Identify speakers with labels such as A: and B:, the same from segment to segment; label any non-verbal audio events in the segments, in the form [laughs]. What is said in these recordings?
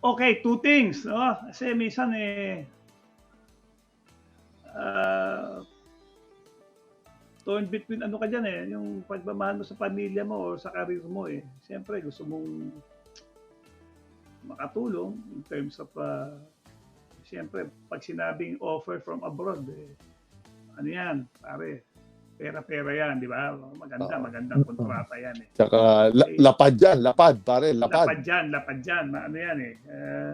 A: Okay, two things. No? Kasi minsan eh, uh, torn between ano ka dyan eh, yung pagmamahal mo sa pamilya mo o sa karir mo eh. Siyempre, gusto mong makatulong in terms of, uh, siyempre, pag sinabing offer from abroad, eh, ano yan, pare, pera-pera yan, di ba? Maganda,
B: Oo.
A: magandang kontrata yan eh.
B: Tsaka la- lapad yan, lapad, pare, lapad.
A: Lapad dyan, lapad dyan. Ma- Ano yan eh. [laughs] Uh,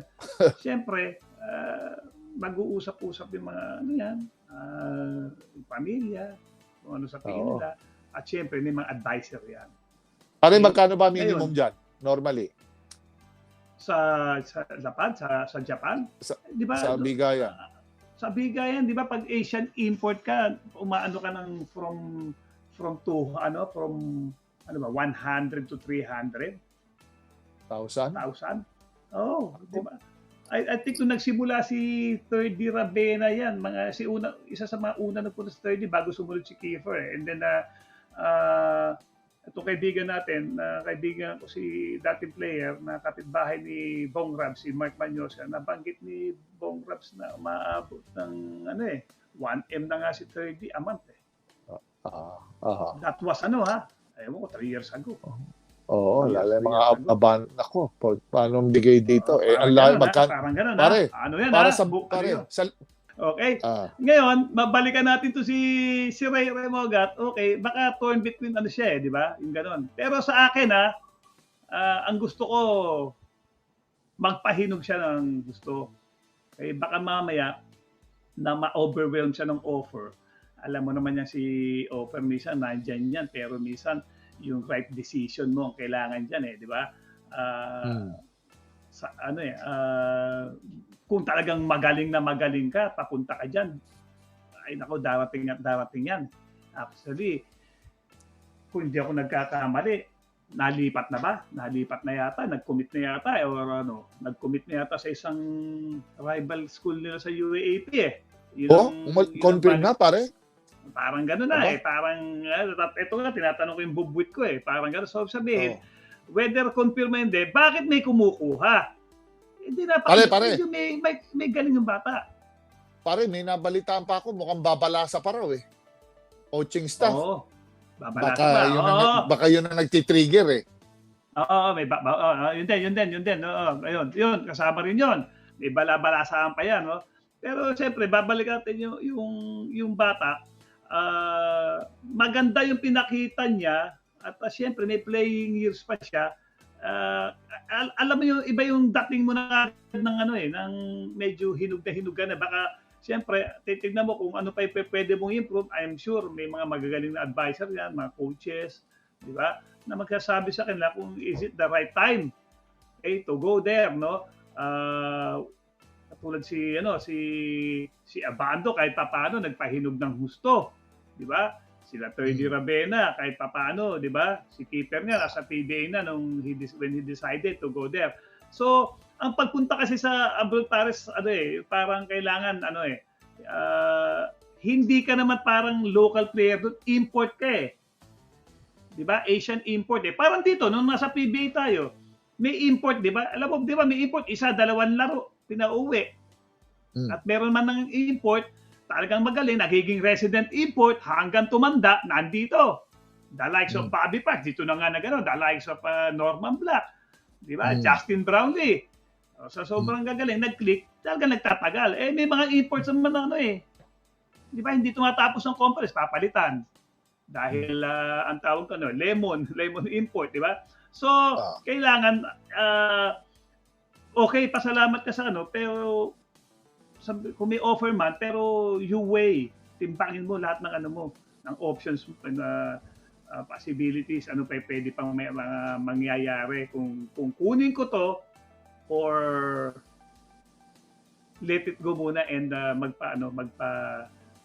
A: Siyempre, uh, mag-uusap-usap yung mga ano yan, uh, yung pamilya, kung ano sa tingin
B: Oo.
A: nila. At siyempre, may mga advisor yan.
B: Pare, magkano ba minimum dyan? Normally,
A: Sa, sa Japan, sa, sa Japan,
B: Sa-
A: di ba?
B: sa bigayan.
A: Sa bigayan, di ba pag Asian import ka, umaano ka ng from from to ano from ano ba 100 to 300
B: Thousand?
A: thousand. Oh, di ba? I, I think nung nagsimula si Third D Rabena yan, mga si una isa sa mga una na punta sa Third D bago sumunod si Kiefer eh. And then uh, uh, itong kaibigan natin, na kaibigan ko si dating player na kapitbahay ni Bong Rabs, si Mark Manyosa, nabanggit ni Bong Rabs na umaabot ng ano eh, 1M na nga si Third D a month eh.
B: Ah, aha.
A: That was ano ha, ayaw ko, 3 years ago.
B: Oo,
A: Yes,
B: lalo mga aban, ako, pa- paano bigay dito? eh, ang
A: ha?
B: magkan,
A: Parang ganun, ha?
B: Pare,
A: Ano yan,
B: para
A: ha?
B: sa, pare, sa,
A: Okay.
B: ah,
A: Ngayon, mabalikan natin to si si Ray Remogat. Okay, baka torn between ano siya eh, di ba? Yung ganon. Pero sa akin ha, ah, ang gusto ko magpahinog siya ng gusto. Eh baka mamaya na ma-overwhelm siya ng offer. Alam mo naman yan si offer minsan nandyan yan pero minsan yung right decision mo ang kailangan dyan eh, di ba? Ah,
B: Hmm.
A: Sa ano eh ah, kung talagang magaling na magaling ka, papunta ka diyan. Ay nako, darating at darating 'yan. Actually, kung hindi ako nagkakamali, nalipat na ba? Nalipat na yata, nag-commit na yata eh, or ano, nag-commit na yata sa isang rival school nila sa UAAP eh. Yun
B: oh, umal- confirm na, pare?
A: Parang gano'n na
B: Aba?
A: eh. Parang, uh, ito nga, tinatanong ko yung bubwit ko eh. Parang gano'n. So, sabihin,
B: Oh.
A: Whether confirm hindi, bakit may kumukuha? Hindi na
B: Pare, pare.
A: medyo May, may, may galing yung bata.
B: Pare, may nabalitaan pa ako, mukhang babalasa pa raw eh. Coaching staff.
A: Oo. Babalasa
B: baka,
A: ba?
B: yun
A: Oo.
B: ang, baka yun ang nagtitrigger eh.
A: Oo, may ba, ba, oo, yun din, yun din, yun din. Oo, ayun, yun, kasama rin yun. May balabalasaan pa yan, no? Pero siyempre, babalik natin yung, yung, yung bata. Ah, maganda yung pinakita niya at uh, siyempre may playing years pa siya. Ah, al- alam mo yung iba yung dating mo na ng ano eh, ng medyo hinug na hinug na. Baka siyempre, titignan mo kung ano pa pwede mong improve. I'm sure may mga magagaling na advisor yan, mga coaches, di ba? Na magsasabi sa kanila kung is it the right time eh, to go there, no? Ah, katulad si ano si si Abando kahit papaano nagpahinog ng husto, di ba? Sila Terdy Rabena kahit papaano, di ba? Si keeper niya nasa PBA na nung he when he decided to go there. So, ang pagpunta kasi sa abroad Paris ano eh, parang kailangan ano eh ah, hindi ka naman parang local player doon, import ka eh. 'Di ba? Asian import eh. Parang dito nung nasa PBA tayo, may import, 'di ba? Alam mo, 'di ba, may import isa, dalawang laro pinauwi.
B: Hmm.
A: At meron man ng import, talagang magaling, nagiging resident import hanggang tumanda, nandito. The likes of
B: Hmm.
A: Bobby Park, dito na nga na gano'n. The likes of uh, Norman Black, di ba?
B: Hmm.
A: Justin Brownlee. O, Sa sobrang gagaling, nag-click, talagang nagtatagal. Eh, may mga imports naman na ano eh. Di ba, hindi tumatapos ang conference, papalitan. Dahil ah, ang tawag ko, ano, lemon, [laughs] lemon import, di ba? So,
B: Ah.
A: kailangan, ah, okay, pasalamat ka sa ano, pero sabi, kung may offer man, pero you weigh, timbangin mo lahat ng ano mo, ng options na ah, possibilities, ano pa pwede pang may, mga mangyayari kung kung kunin ko to or let it go muna and ah, magpa ano magpa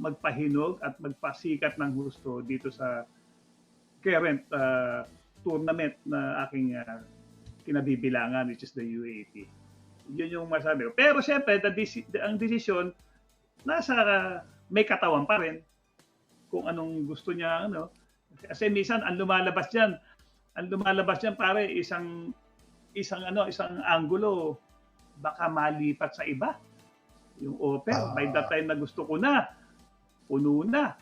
A: magpahinog at magpasikat ng gusto dito sa current ah, tournament na aking ah, kinabibilangan which is the UAP. Yun yung masabi ko. Pero syempre, the, deci- ang desisyon nasa may katawan pa rin kung anong gusto niya ano. Kasi minsan ang lumalabas diyan, ang lumalabas diyan pare isang isang ano, isang angulo baka malipat sa iba. Yung offer,
B: Ah.
A: by the time na gusto ko na, puno na.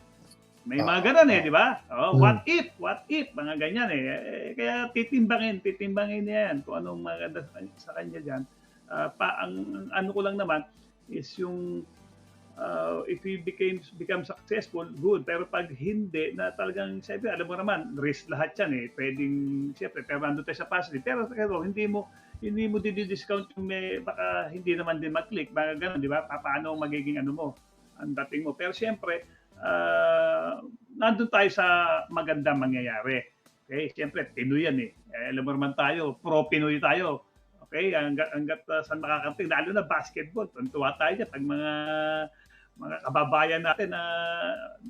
A: May mga
B: Ah,
A: ganun eh, di ba? Oh,
B: Hmm.
A: What if? What if? Mga ganyan eh. Eh, Kaya titimbangin, titimbangin niya yan kung anong maganda sa, sa kanya dyan. Ah, pa, ang, ano ko lang naman is yung uh, if he became become successful, good. Pero pag hindi, na talagang, siyempre, alam mo naman, risk lahat yan eh. Pwedeng, siyempre, pero nandun tayo sa positive. Pero, pero hindi mo, hindi mo didi-discount yung may, baka hindi naman din mag-click, baka ganun, di ba? Pa- Paano magiging ano mo, ang dating mo. Pero siyempre, ah, nandun tayo sa magandang mangyayari. Okay, siyempre, Pinoy yan eh. eh alam mo naman tayo, pro-Pinoy tayo. Okay, hanggat, hanggat uh, saan makakarating, lalo na basketball. Tuntua tayo pag mga mga kababayan natin na,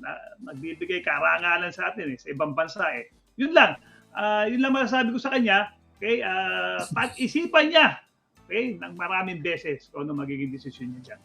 A: na nagbibigay karangalan sa atin eh, sa ibang bansa eh. Yun lang. Ah, yun lang masasabi ko sa kanya. Okay, ah, pag-isipan niya okay, ng maraming beses kung ano magiging desisyon niya dyan.